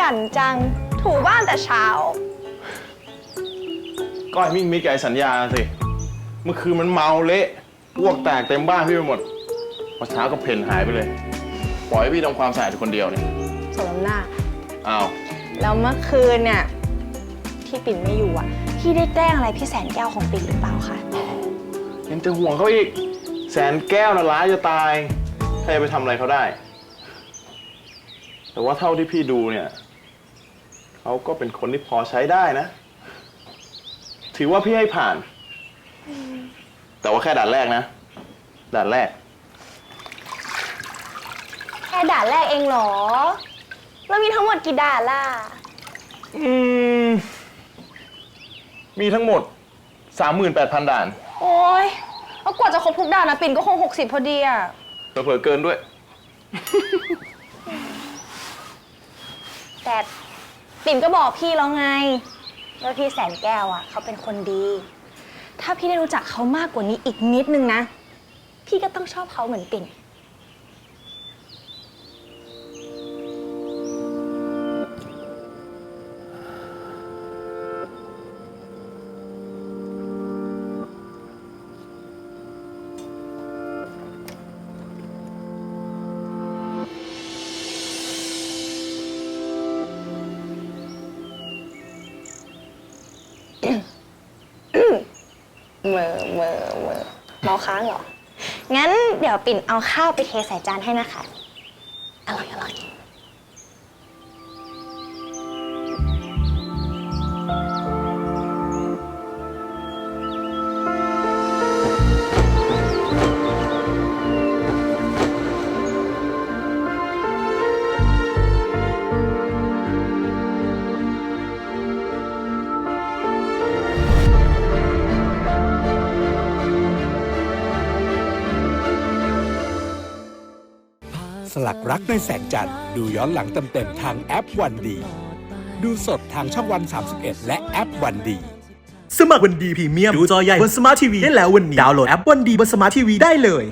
ยันจัง ถูบ้านแต่เช้าก็ไอ้มิ่งมิกกับไอ้สัญญาสิ เมื่อคืนมันเมาเละอ้วกแตกเต็มบ้านพี่ไปหมดพอเช้าก็เพ่นหายไปเลย ปล่อยให้พี่ทำความสะอาดอยู่คนเดียวเนี่ยสมน้ำหน้า อ้าวแล้วเมื่อคืนเนี่ยที่ปิ่นไม่อยู่อะ พี่ได้แกล้งอะไรพี่แสนแก้วของปิ่นหรือเปล่าคะ ยังจะห่วงเขาอีก แสนแก้วนะร้ายจะตาย ใครจะไปทำอะไรเขาได้ แต่ว่าเท่าที่พี่ดูเนี่ยเขาก็เป็นคนที่พอใช้ได้นะ ถือว่าพี่ให้ผ่าน แต่ว่าแค่ด่านแรกนะ ด่านแรก แค่ด่านแรกเองเหรอ แล้วมีทั้งหมดกี่ด่านล่ะ อืม มีทั้งหมด 38,000 ด่านโอ้ยแล้วกว่าจะครบทุกด่านนะปิ่นก็คง 60 พอดีอะเผลอๆเกินด้วย แต่ปิ่นก็บอกพี่แล้วไงว่าพี่แสนแก้วอะเขาเป็นคนดี ถ้าพี่ได้รู้จักเขามากกว่านี้อีกนิดนึงนะ พี่ก็ต้องชอบเขาเหมือนปิ่น เมอเมอเมอเมาค้างเหรอ งั้นเดี๋ยวปิ่นเอาข้าวไปเทใส่จานให้นะคะ อร่อยอร่อย สลักรักในแสงจันทร์ดูย้อนหลังเต็มๆทางแอปวันดี ดูสดทางช่องวัน 31 และแอปวันดี สมัครวันดีพรีเมียมดูจอใหญ่บนสมาร์ททีวีได้แล้ววันนี้ ดาวน์โหลดแอปวันดีบนสมาร์ททีวีได้เลย